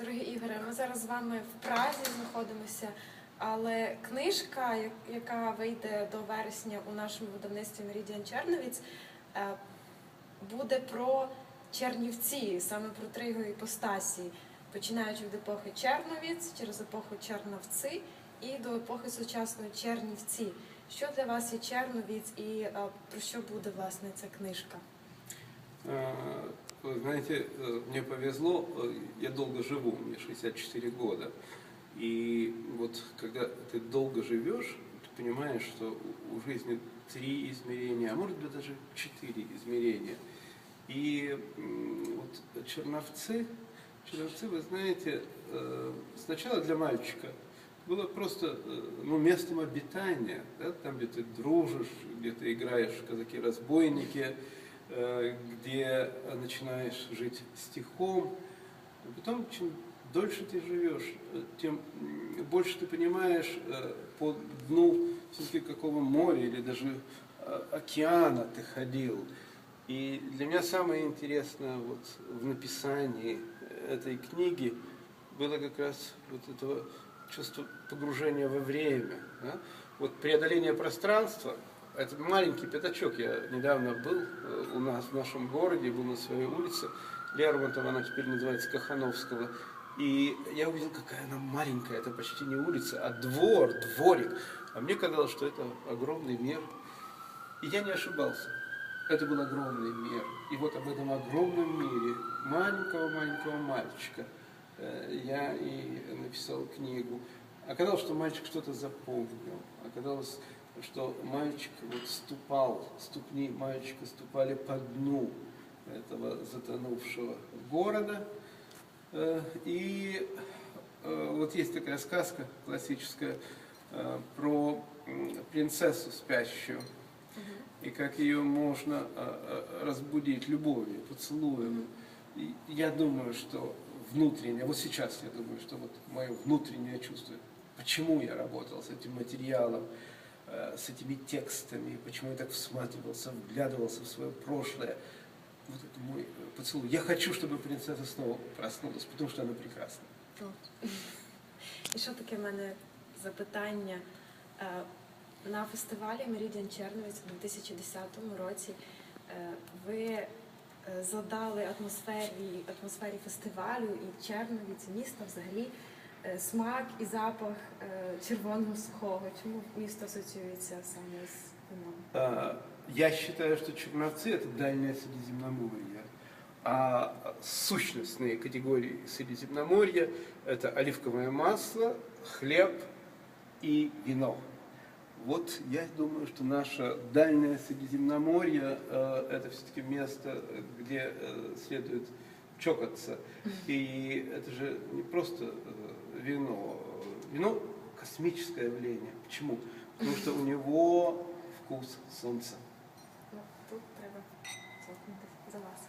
Дорогі Ігоре, ми зараз з вами в Празі знаходимося, але книжка, яка вийде до вересня у нашому видавництві Меридіан Черновіць, е, буде про Чернівці, саме про три його іпостасі, починаючи від епохи Черновіць, через епоху Черновці і до епохи сучасної Чернівці. Що для вас є Черновіць і е, про що буде власне ця книжка? Вы знаете, э, мне повезло, э, я долго живу, мне 64 года. И вот когда ты долго живешь, ты понимаешь, что у- жизни три измерения, а может быть даже четыре измерения. И вот Черновцы, Черновцы, вы знаете, э, сначала для мальчика было просто ну, местом обитания, да, там, где ты дружишь, где ты играешь в казаки-разбойники, где начинаешь жить стихом. А потом, чем дольше ты живешь, э, тем больше ты понимаешь э, по дну все-таки какого моря или даже э, океана ты ходил. И для меня самое интересное вот в написании этой книги было как раз вот этого чувство погружения во время. да. Вот преодоление пространства, это маленький пятачок. Я недавно был э, у нас в нашем городе, был на своей улице, Лермонтова, она теперь называется Кахановского. И я увидел, какая она маленькая, это почти не улица, а двор, дворик. А мне казалось, что это огромный мир. И я не ошибался. Это был огромный мир. И вот об этом огромном мире маленького-маленького мальчика э, я и написал книгу. Оказалось, что мальчик что-то запомнил. Оказалось, что мальчик вот ступал, ступни мальчика ступали по дну этого затонувшего города. Э, И э, вот есть такая сказка классическая э, про принцессу спящую и как ее можно разбудить любовью, поцелуем. И я думаю, что внутреннее, вот сейчас я думаю, что вот мое внутреннее чувство, почему я работал с этим материалом, с этими текстами, почему я так всматривался, вглядывался в свое прошлое, вот это мой э, поцелуй. Я хочу, чтобы принцесса снова проснулась, потому что она прекрасна. І що таке в мене запитання? Е, На фестивалі Meridian Черновіць у 2010 році е, ви е, задали атмосфері, атмосфері фестивалю і Черновіць, і міста взагалі е, смак і запах е, червоного сухого. Чому місто асоціюється саме з вином? А, Я считаю, что Черновцы – это дальнее Средиземноморье, а сущностные категории Средиземноморья – это оливковое масло, хлеб и вино. Вот я думаю, что наше дальнее Средиземноморье э, – это все-таки место, э, где э, следует чокаться. И это же не просто э, вино. Вино – космическое явление. Почему? Потому что у него вкус солнца. Ну, тут треба за вас.